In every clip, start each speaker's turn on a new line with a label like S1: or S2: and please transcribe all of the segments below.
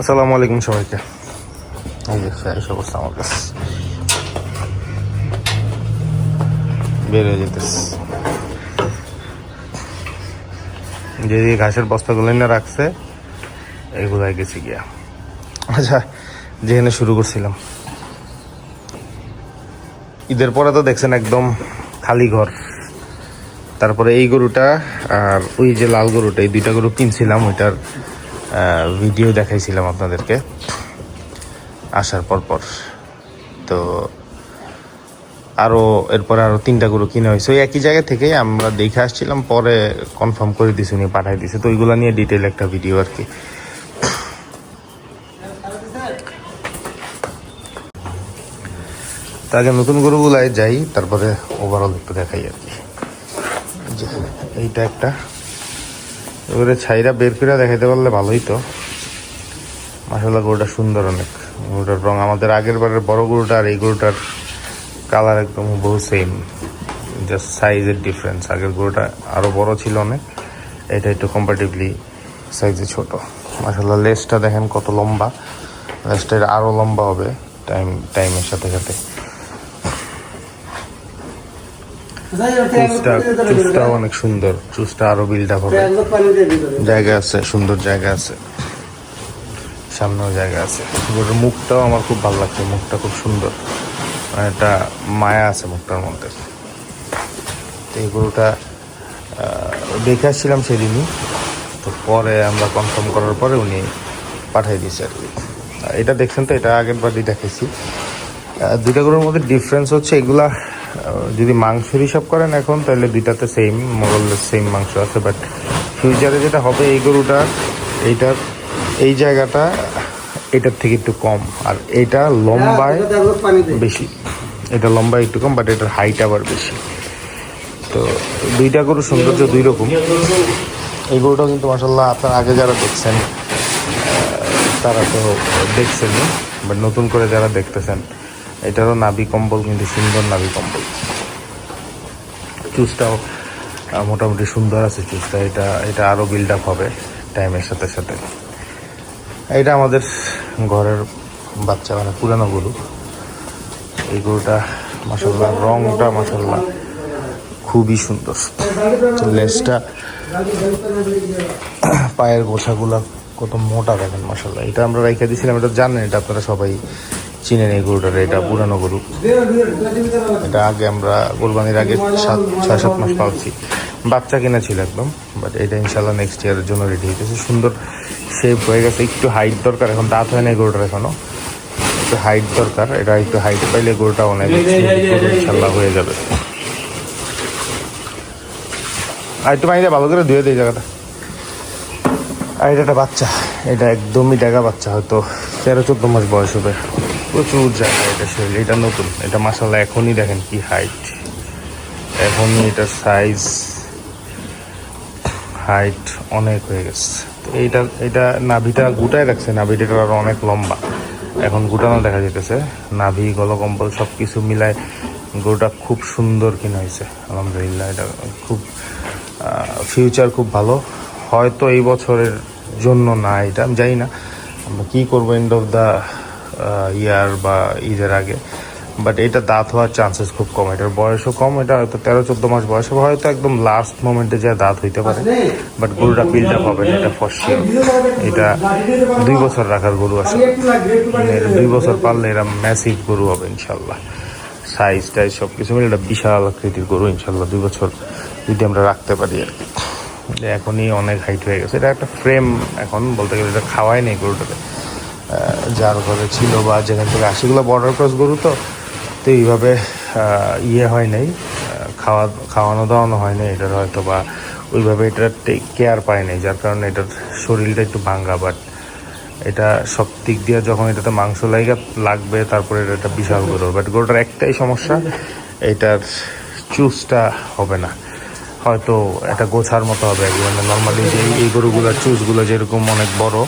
S1: আসসালামু আলাইকুম সবাইকে। এই যে ফ্রেশ অবস্থা আমার কাছে। বের যেতেছে। যেদিকে ঘাসের বস্তাগুলো না রাখছে এগুলাই গেছি গিয়া। আচ্ছা যেখানে শুরু করছিলাম। ঈদের পরে তো দেখছেন একদম খালি ঘর। তারপরে এই গরুটা আর ওই যে লাল গরুটা এই দুইটা গরু কিনছিলাম ওইটার ভিডিও দেখাইছিলাম আপনাদেরকে আসার পর পর। তো আরও এরপরে আরও তিনটা গরু কিনে হয়েছে। ওই একই জায়গা থেকেই আমরা দেখে আসছিলাম, পরে কনফার্ম করে দিছি, উনি পাঠাই দিছে। তো ওইগুলো নিয়ে ডিটেল একটা ভিডিও আর কি। আগে নতুন গরুগুলায় যাই, তারপরে ওভারঅল একটু দেখাই আর কি। এইটা একটা। এবারে ছাইরা বের করে দেখাইতে পারলে ভালোই তো মাসাল্লাহ গরুটা সুন্দর অনেক। গরুটার রং আমাদের আগের বারের বড় গরুটা আর এই গরুটার কালার একদম বহু সেম জাস্ট সাইজের ডিফারেন্স আগের গরুটা আরও বড় ছিল অনেক। এটা একটু কম্পারেটিভলি সাইজে ছোট। মাসাল্লাহ লেসটা দেখেন কত লম্বা। লেসটা আরও লম্বা হবে। টাইম টাইমের সাথে সাথে। চুসটা চুসটা অনেক সুন্দর। চুসটা আরও বিল্ড আপ হবে। জায়গা আছে সুন্দর জায়গা আছে। সামনেও জায়গা আছে। গরুর মুখটাও আমার খুব ভালো লাগছে মুখটা খুব সুন্দর। মানে একটা মায়া আছে মুখটার মধ্যে। তো এই গরুটা দেখে আসছিলাম সেদিনই। তো পরে আমরা কনফার্ম করার পরে উনি পাঠিয়ে দিয়েছে আর কি। এটা দেখছেন তো এটা আগের বারই দেখেছি দুইটা গরুর মধ্যে ডিফারেন্স হচ্ছে এগুলা যদি মাংসের হিসাব করেন এখন তাহলে দুইটাতে সেম মোরল সেম মাংস আছে বাট ফিউচারে যেটা হবে এই গরুটা এইটার এই জায়গাটা এটার থেকে একটু কম আর এটা লম্বায় বেশি। এটা লম্বায় একটু কম বাট এটার হাইট আবার বেশি। তো দুইটা গরুর সৌন্দর্য দুই রকম। এই গরুটাও কিন্তু মাসাল্লাহ আপনার আগে যারা দেখছেন তারা তো দেখছেনই বাট নতুন করে যারা দেখতেছেন এটারও নাভি কম্বল কিন্তু সুন্দর নাভি কম্বল। চুজটাও মোটামুটি সুন্দর আছে চুজটা। এটা এটা আরও বিল্ড আপ হবে টাইমের সাথে সাথে। এটা আমাদের ঘরের বাচ্চা মানে পুরানো গরু। এই গরুটা মাসাল্লাহ রংটা মাসাল্লাহ খুবই সুন্দর। লেজটা, পায়ের গোছাগুলা কত মোটা দেখেন মাসাল্লাহ এটা আমরা রেখে দিয়েছিলাম এটা জানেন, এটা আপনারা সবাই চিনেন এই গরুটার, এটা পুরানো গরু। এটা আগে আমরা কোরবানির আগে সাত, ছয়, সাত মাস পাচ্ছি বাচ্চা কেনা ছিল একদম বাট এটা ইনশাল্লাহ নেক্সট ইয়ারের জন্য রেডি হয়েছে সুন্দর শেপ হয়ে গেছে, একটু হাইট দরকার, এখন দাঁত হয় না গরুটার এখনও। একটু হাইট দরকার, এটা একটু হাইট পাইলে গরুটা অনেক ইনশাল্লাহ হয়ে যাবে। আর একটু পানিটা ভালো করে ধুয়ে দিই জায়গাটা। আর এটা একটা বাচ্চা, এটা একদমই ডেগা বাচ্চা, হয়তো তেরো, চোদ্দ মাস বয়স হবে। প্রচুর জায়গা এটা শরীর, এটা নতুন, এটা মাসাল্লাহ এখনই দেখেন কি হাইট এখনই এটা সাইজ হাইট অনেক হয়ে গেছে। তো এইটা এটা নাভিটা গুটায় রাখছে নাভিটা আরও অনেক লম্বা। এখন গুটানো দেখা যেতেছে নাভি, গলকম্বল সব কিছু মিলায় গরুটা খুব সুন্দর কিনা হয়েছে, আলহামদুলিল্লাহ, এটা খুব ফিউচার খুব ভালো। হয়তো এই বছরের জন্য না, এটা আমি জানি না। আমরা কী করব এন্ড অফ দ্য ইয়ার বা ঈদের আগে। বাট এটা দাঁত হওয়ার চান্সেস খুব কম। এটার বয়সও কম, এটা হয়তো তেরো, চোদ্দ মাস বয়স হয়তো একদম লাস্ট মোমেন্টে যা দাঁত হইতে পারে। বাট গরুটা বিল্ড আপ হবে, এটা ফসি এটা দুই বছর রাখার গরু আছে। দুই বছর পারলে এরা ম্যাসিভ গরু হবে, ইনশাল্লাহ। সাইজ টাইজ সব কিছু মিলে এটা বিশাল আকৃতির গরু, ইনশাল্লাহ, দুই বছর যদি আমরা রাখতে পারি আর কি। এখনই অনেক হাইট হয়ে গেছে। এটা একটা ফ্রেম এখন, বলতে গেলে এটা খাওয়াই নেই গরুটাকে। যার ঘরে ছিল বা যেখান থেকে আসে, এগুলো বর্ডার ক্রস গরু তো তো এইভাবে ইয়ে হয় নাই খাওয়া, খাওয়ানো দাওয়ানো হয় নাই, এটার হয়তো বা ওইভাবে এটার কেয়ার পায় নাই, যার কারণে এটার শরীরটা একটু ভাঙ্গা বাট এটা সব দিক দিয়ে যখন এটাতে মাংস লাগা, লাগবে, তারপরে এটা একটা বিশাল গরু। বাট গরুটার একটাই সমস্যা, এটার চুজটা হবে না। হয়তো এটা গোছার মতো হবে মানে নর্মালি যে এই গরুগুলোর চুজগুলো যেরকম অনেক বড়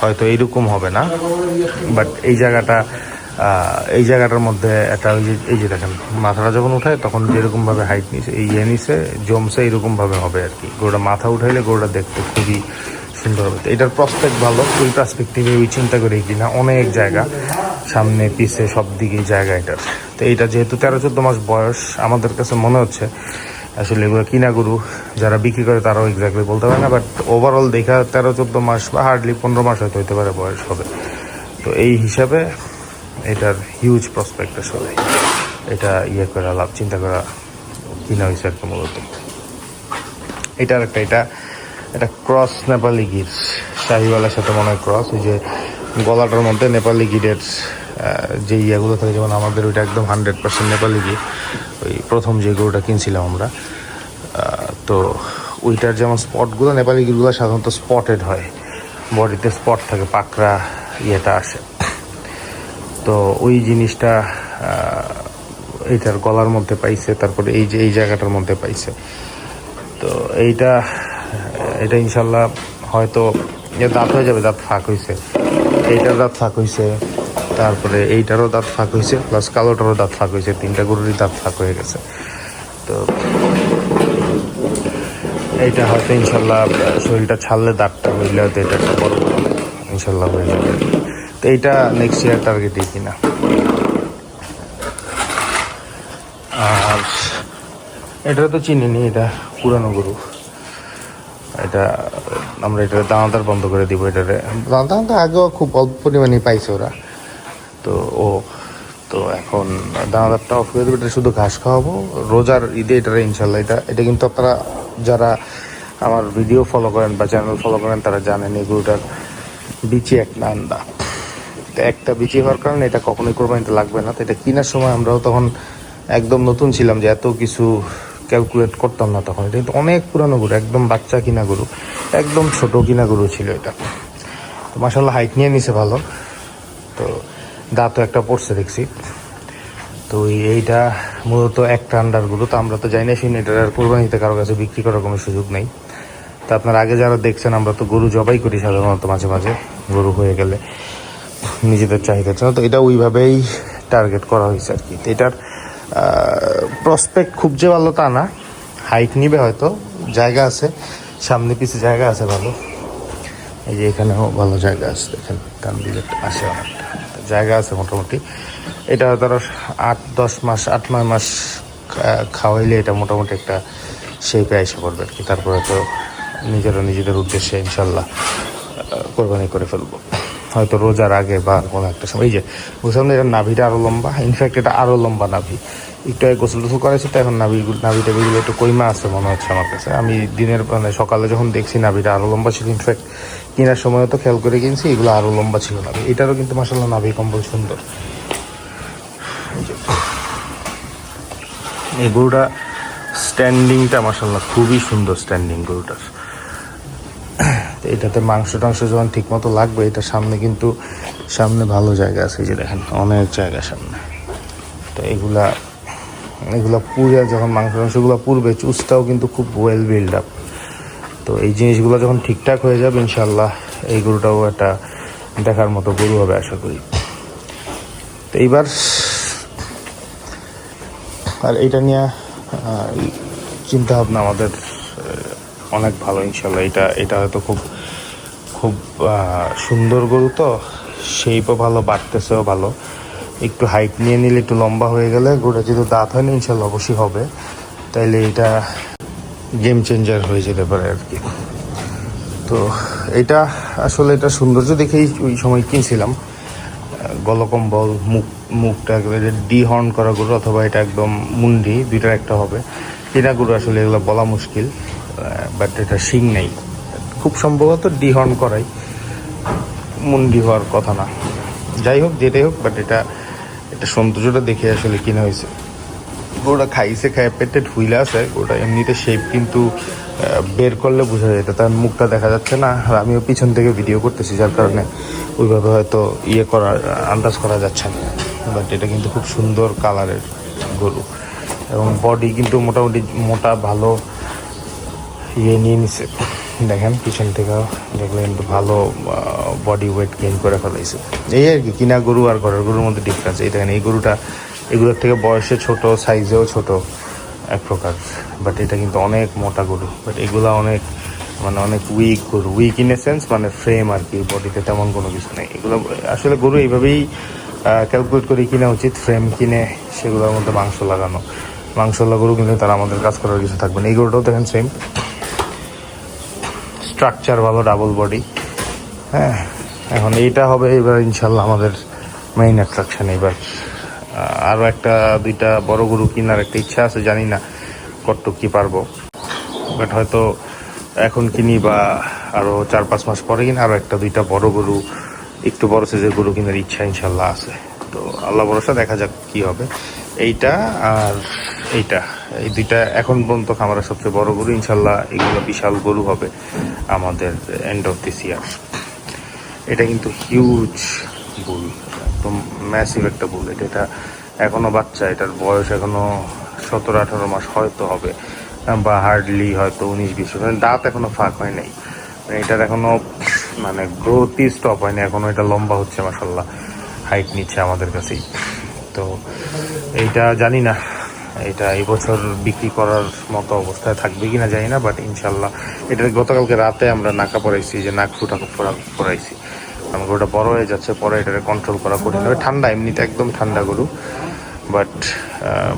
S1: হয়তো এইরকম হবে না বাট এই জায়গাটা এই জায়গাটার মধ্যে একটা ওই যে, এই যে দেখেন, মাথাটা যখন উঠায় তখন যেরকমভাবে হাইট নিছে, এই ইয়ে নিছে, জমছে এরকম ভাবে হবে আর কি। গরুটা মাথা উঠাইলে গরুটা দেখতে খুবই সুন্দর হবে। এটার প্রসপেক্ট ভালো ওই পার্সপেক্টিভে ওই চিন্তা করে কিনা অনেক জায়গা, সামনে, পিছে সব দিকেই জায়গা এটার। তো এইটা যেহেতু তেরো চোদ্দ মাস বয়স, আমাদের কাছে মনে হচ্ছে আসলে এগুলো কিনা গরু যারা বিক্রি করে তারাও এক্স্যাক্টলি বলতে পারে না বাট ওভারঅল দেখা তেরো চোদ্দ মাস বা হার্ডলি পনেরো মাস হয়তো হতে পারে বয়স হবে। তো এই হিসাবে এটার হিউজ প্রসপেক্ট আসলে। এটা ইয়ে করা লাভ চিন্তা করা কিনা হয়েছে কি মূলত। এটার একটা এটা এটা ক্রস নেপালি গির শাহিওয়ালার সাথে মনে হয় ক্রস ওই যে গলাটার মধ্যে নেপালি আহ, যে ইয়েগুলো থাকে, যেমন আমাদের ওইটা একদম হান্ড্রেড পার্সেন্ট নেপালি গির ওই প্রথম যে গরুটা কিনছিলাম আমরা তো ওইটার যেমন স্পটগুলো নেপালি গিরগুলো সাধারণত স্পটেড হয়। বডিতে স্পট থাকে, পাকড়া ইয়েটা আসে। তো ওই জিনিসটা এইটার গলার মধ্যে পাইছে, তারপরে এই যে, এই জায়গাটার মধ্যে পাইছে। তো এইটা, এটা ইনশাল্লাহ হয়তো দাঁত হয়ে যাবে, দাঁত ফাঁক হয়েছে এইটার দাঁত ফাঁক হয়েছে তারপরে এইটারও দাঁত ফাঁক হয়েছে প্লাস কালোটারও দাঁত ফাঁক হয়েছে, তিনটা গরুরই দাঁত ফাঁক হয়ে গেছে। তো এইটা হয়তো ইনশাল্লাহ শরীরটা ছাড়লে দাঁতটা হইলে হয়তো এটা একটা বড় ইনশাল্লাহ হয়ে যাবে। তো এইটা নেক্সট ইয়ার টার্গেটই কিনা। আর এটা তো চিনি চিনিনি, এটা পুরানো গরু। এটা আমরা এটা দানাদার বন্ধ করে দিব, এটারে। দানাদার আগেও খুব অল্প পরিমাণে পাইছে ওরা। তো ও, তো এখন দানাদারটা অফ করে দেবো, এটা শুধু ঘাস খাওয়াবো। রোজার ঈদে এটা ইনশাল্লাহ এটা এটা কিন্তু আপনারা যারা আমার ভিডিও ফলো করেন বা চ্যানেল ফলো করেন, তারা জানেন এই গরুটার বিচি একটা আন্দা তো একটা বিচি হওয়ার কারণে এটা কখনোই করবেন কোরবানিতে লাগবে না। তো এটা কেনার সময় আমরাও তখন একদম নতুন ছিলাম যে এত কিছু ক্যালকুলেট করতাম না তখন। এটা কিন্তু অনেক পুরানো গরু, একদম বাচ্চা কিনা গরু, একদম ছোট কিনা গরু ছিল এটা। তো মাসাল্লাহ হাইট নিয়ে নিছে ভালো। তো দাঁতও একটা পড়ছে দেখছি। তো এইটা মূলত একটা আন্ডার গরু তো আমরা তো জানি না শুনি এটা আর কোরবানিতে কারও কাছে বিক্রি করার কোনো সুযোগ নেই। তো আপনার আগে যারা দেখছেন, আমরা তো গরু জবাই করি সাধারণত মাঝে মাঝে, গরু হয়ে গেলে নিজেদের চাহিদা তো এটা ওইভাবেই টার্গেট করা হয়েছে আর কি। তো এটার প্রসপেক্ট খুব যে ভালো তা না। হাইট নিবে হয়তো, জায়গা আছে, সামনে পিছে জায়গা আছে ভালো। এই যে এখানেও ভালো জায়গা আছে, দেখেন টান দিলে আসে অনেকটা। জায়গা আছে মোটামুটি। এটা ধরো আট, দশ মাস, আট, নয় মাস খাওয়াইলে এটা মোটামুটি একটা শেপে এসে পড়বে আর কি তারপরে তো নিজেরা নিজেদের উদ্দেশ্যে ইনশাল্লাহ কোরবানি করে ফেলব। হয়তো রোজার আগে বা কোনো একটা সময়। এই যে, বুঝলাম না, এটা নাভিটা আরও লম্বা। ইনফ্যাক্ট এটা আরও লম্বা নাভি। একটু গোসল টোসল করেছি তো এখন নাভি নাভিটা বেগুলো একটু কইমা আছে মনে হচ্ছে আমার কাছে। আমি দিনের মানে সকালে যখন দেখছি নাভিটা আরও লম্বা ছিল ইনফ্যাক্ট কেনার সময় তো খেয়াল করে কিনছি, এগুলো আরও লম্বা ছিল নাভি। এটারও কিন্তু মাসাল্লাহ নাভি কম্বল সুন্দর। এই গরুটা স্ট্যান্ডিংটা মাসাল্লাহ খুবই সুন্দর স্ট্যান্ডিং গরুটার। এটাতে মাংস টাংস যখন ঠিক মতো লাগবে, এটা সামনে কিন্তু সামনে ভালো জায়গা আছে যে দেখেন, অনেক জায়গা সামনে। তো এগুলা এগুলা পুড়ে যখন মাংস টাংসগুলো পুড়বে চুসটাও কিন্তু খুব ওয়েল বিল্ড আপ তো এই জিনিসগুলো যখন ঠিকঠাক হয়ে যাবে ইনশাল্লাহ এই গরুটাও একটা দেখার মতো গরু হবে আশা করি। তো এইবার আর এটা নিয়ে চিন্তা ভাবনা আমাদের অনেক ভালো ইনশাল্লাহ এটা এটা হয়তো খুব খুব সুন্দর গরু তো সেইপও ভালো, বাড়তেছেও ভালো। একটু হাইট নিয়ে নিলে একটু লম্বা হয়ে গেলে গরুটা যেহেতু দাঁত হয় না ইনশাল্লাহ অবশ্যই হবে। তাইলে এটা গেম চেঞ্জার হয়ে যেতে পারে আর কি। তো এটা আসলে এটা সৌন্দর্য দেখেই ওই সময় কিনছিলাম। গলকম্বল, মুখ, মুখটা একেবারে ডি হর্ন করা গরু অথবা এটা একদম মুন্ডি, দুইটার একটা হবে। কেনা গরু আসলে এগুলো বলা মুশকিল বাট এটা শিং নেই। খুব সম্ভবত ডি হর্ন করাই। মুন্ডি হওয়ার কথা না। যাই হোক, যেটাই হোক বাট এটা এটা সৌন্দর্যটা দেখে আসলে কিনা হয়েছে। গরুটা খাইছে খায় পেটে ঢুইলে আছে গরুটা এমনিতে শেপ কিন্তু বের করলে বোঝা যেত তার মুখটা দেখা যাচ্ছে না, আর আমিও পিছন থেকে ভিডিও করতেছি, যার কারণে ওইভাবে হয়তো ইয়ে করা আন্দাজ করা যাচ্ছে না। বাট এটা কিন্তু খুব সুন্দর কালারের গরু। এবং বডি কিন্তু মোটামুটি মোটা, ভালো ইয়ে নিয়ে নিছে। দেখেন, পিছন থেকেও দেখলে কিন্তু ভালো বডি ওয়েট গেইন করে ফেলাইছে। এই আর কি, কিনা গরু আর ঘরের গরুর মধ্যে ডিফারেন্স এই দেখেন, এই গরুটা, এগুলোর থেকে বয়সে ছোট সাইজেও ছোট, এক প্রকার। বাট এটা কিন্তু অনেক মোটা গরু। বাট এগুলা অনেক মানে অনেক উইক গরু। উইক ইন এ সেন্স মানে ফ্রেম আর কি বডিতে তেমন কোনো কিছু নেই। এগুলো, আসলে গরু এইভাবেই ক্যালকুলেট করে কিনা উচিত ফ্রেম কিনে সেগুলোর মধ্যে মাংস লাগানো। মাংস গরু কিন্তু তারা আমাদের কাজ করার কিছু থাকবে না। এই গরুটাও দেখেন সেম স্ট্রাকচার ভালো ডাবল বডি হ্যাঁ এখন এইটা হবে এবার ইনশাল্লাহ আমাদের মেইন অ্যাট্রাকশন এবার আরও একটা, দুইটা বড় গরু কেনার একটা ইচ্ছা আছে, জানি না কতটুক কি পারব। বাট হয়তো এখন কিনি বা আরও চার পাঁচ মাস পরে কিনা আরও একটা, দুইটা বড় গরু, একটু বড় সাইজের গরু কেনার ইচ্ছা ইনশাল্লাহ আছে। তো আল্লাহ ভরসা, দেখা যাক কি হবে। এইটা আর এইটা। এই দুইটা এখন পর্যন্ত খামারের সবচেয়ে বড় গরু, ইনশাল্লাহ এগুলো বিশাল গরু হবে আমাদের এন্ড অফ দিস ইয়ার এটা কিন্তু হিউজ বুল একদম ম্যাসিভ একটা বুল এটা এটা এখনও বাচ্চা, এটার বয়স এখনও সতেরো, আঠারো মাস হয়তো হবে, বা হার্ডলি হয়তো উনিশ, বিশ। মানে দাঁত এখনও ফাঁক হয় নাই। এটার এখনও মানে গ্রোথই স্টপ হয়নি। এখনও এটা লম্বা হচ্ছে মাসাল্লাহ হাইট নিচ্ছে আমাদের কাছেই। তো এইটা জানি না। এটা এই বছর বিক্রি করার মতো অবস্থায় থাকবে কিনা জানি না বাট ইনশাল্লাহ। এটা গতকালকে রাতে আমরা নাকা পড়াইছি যে নাক ফুটা পড়াইছি কারণ গরুটা বড় হয়ে যাচ্ছে, পরে এটাকে কন্ট্রোল করা কঠিন হবে। ঠান্ডা, এমনিতে একদম ঠান্ডা গরু। বাট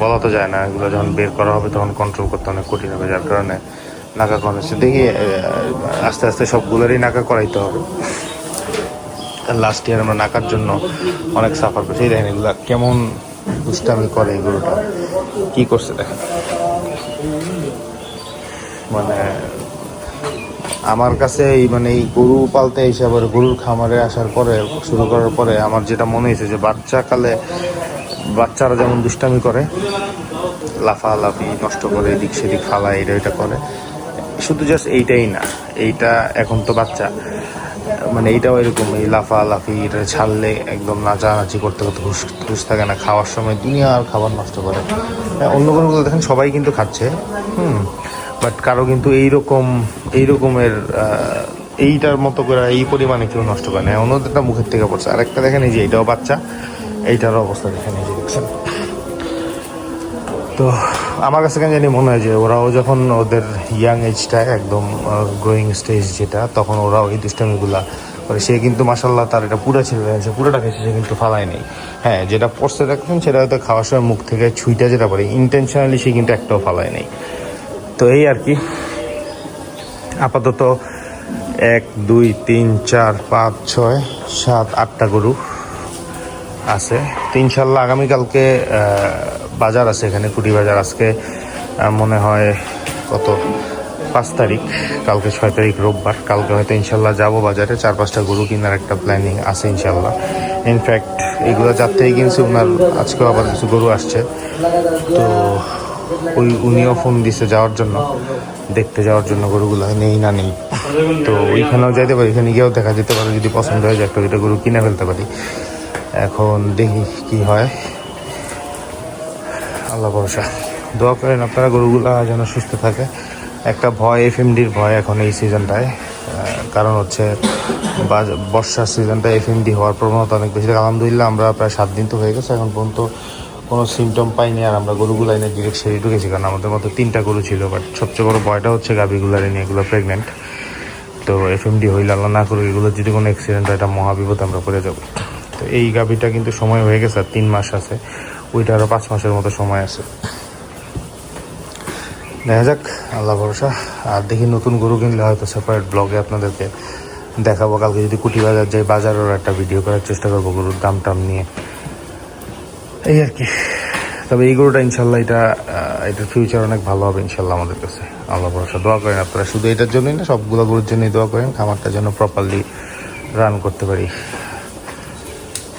S1: বলা তো যায় না, এগুলো যখন বের করা হবে তখন কন্ট্রোল করতে অনেক কঠিন হবে, যার কারণে নাকা করাচ্ছে দেখি আস্তে আস্তে সবগুলোরই নাকা করাইতে হবে। লাস্ট ইয়ার আমরা নাকার জন্য অনেক সাফার করছি। দেখেন এগুলো কেমন দুষ্টামি করে এই গরুটা। কি করছে দেখেন। মানে আমার কাছে এই মানে এই গরু পালতে এসে আবার গরুর খামারে আসার পরে শুরু করার পরে আমার যেটা মনে হয়েছে যে বাচ্চা কালে বাচ্চারা যেমন দুষ্টামি করে লাফালাফি নষ্ট করে এদিক সেদিক ফালায় এটা এটা করে শুধু জাস্ট এইটাই না এইটা এখন তো বাচ্চা। মানে এইটাও এরকম এই লাফা লাফি এটা ছাড়লে একদম নাচানাচি করতে করতে হুশ হুশ থাকে না। খাওয়ার সময় দুনিয়ার খাবার নষ্ট করে। হ্যাঁ, অন্য কোনোগুলো দেখেন সবাই কিন্তু খাচ্ছে হুম। বাট কারও কিন্তু এইরকম এইরকমের এইটার মতো করে এই পরিমাণে কেউ নষ্ট করে না। অন্যদেরটা মুখের থেকে পড়ছে। আরেকটা দেখেন এই যে এইটাও বাচ্চা এইটারও অবস্থা দেখেন এই যে দেখছেন। তো আমার কাছে কেন জানি মনে হয় যে ওরাও যখন ওদের ইয়াং এজটা একদম গ্রোয়িং স্টেজ যেটা, তখন ওরাও এই দুষ্টামিগুলা করে। সে কিন্তু মাসাল্লাহ তার এটা পুরো ছেড়ে সে পুরোটা খেয়েছে, সে কিন্তু ফালায় নেই হ্যাঁ যেটা পড়তে দেখছেন, সেটা হয়তো খাওয়ার সময় মুখ থেকে ছুইটা যেটা পড়ে ইন্টেনশনালি সে কিন্তু একটাও ফালায় নেই তো এই আর কি। আপাতত এক, দুই, তিন, চার, পাঁচ, ছয়, সাত, আটটা গরু আছে। তো ইনশাল্লাহ আগামীকালকে বাজার আছে এখানে, কুটি বাজার। আজকে মনে হয় কত? পাঁচ তারিখ, কালকে ছয় তারিখ রোববার। কালকে হয়তো ইনশাল্লাহ যাব বাজারে, চার পাঁচটা গরু কেনার একটা প্ল্যানিং আছে ইনশাল্লাহ। ইনফ্যাক্ট এগুলো যার থেকে ওনার আজকেও আবার কিছু গরু আসছে। তো ওই উনিও ফোন দিছে যাওয়ার জন্য, দেখতে যাওয়ার জন্য গরুগুলো নেই না নেই। তো ওইখানেও যাইতে পারি এখানে গিয়েও দেখা যেতে পারে, যদি পছন্দ হয় যে একটা গরু কিনে ফেলতে পারি। এখন দেখি কি হয়। আল্লাহ ভরসা। দোয়া করেন আপনারা গরুগুলা যেন সুস্থ থাকে। একটা ভয় এফএমডির ভয় এখন এই সিজনটায় কারণ হচ্ছে বর্ষার সিজনটা এফএমডি হওয়ার প্রবণতা অনেক বেশি। আলহামদুলিল্লাহ আমরা প্রায় সাত দিন তো হয়ে গেছে। এখন পর্যন্ত কোনো সিমটম পাইনি আর আমরা গরুগুলো এনে ডিরেক্ট সেরে ঢুকেছি। কারণ আমাদের মতো তিনটা গরু ছিল বাট সবচেয়ে বড় ভয়টা হচ্ছে গাভিগুলার এনে এগুলো প্রেগনেন্ট তো এফএমডি হইলে আল্লাহ না করে এগুলো যদি কোনো অ্যাক্সিডেন্ট হয়, এটা মহাবিপদ, আমরা করে যাব। তো এই গাভিটা কিন্তু সময় হয়ে গেছে, আর তিন মাস আছে। ওইটা আরও পাঁচ মাসের মতো সময় আছে। দেখা যাক আল্লাহ ভরসা। আর দেখি নতুন গরু কিনলে হয়তো সেপারেট ব্লগে আপনাদেরকে দেখাবো। কালকে যদি কুটি বাজার যাই বাজারের একটা ভিডিও করার চেষ্টা করব গরুর দাম টাম নিয়ে। এই আর কি। তবে এই গরুটা ইনশাল্লাহ এটা এটার ফিউচার অনেক ভালো হবে ইনশাল্লাহ আমাদের কাছে। আল্লাহ ভরসা। দোয়া করেন আপনারা। শুধু এটার জন্যই না, সবগুলো গরুর জন্যই দোয়া করেন। খামারটা যেন প্রপারলি রান করতে পারি।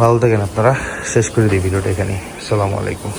S1: ভালো থাকেন আপনারা। শেষ করে দিই ভিডিওটা এখানে আসসালামু আলাইকুম।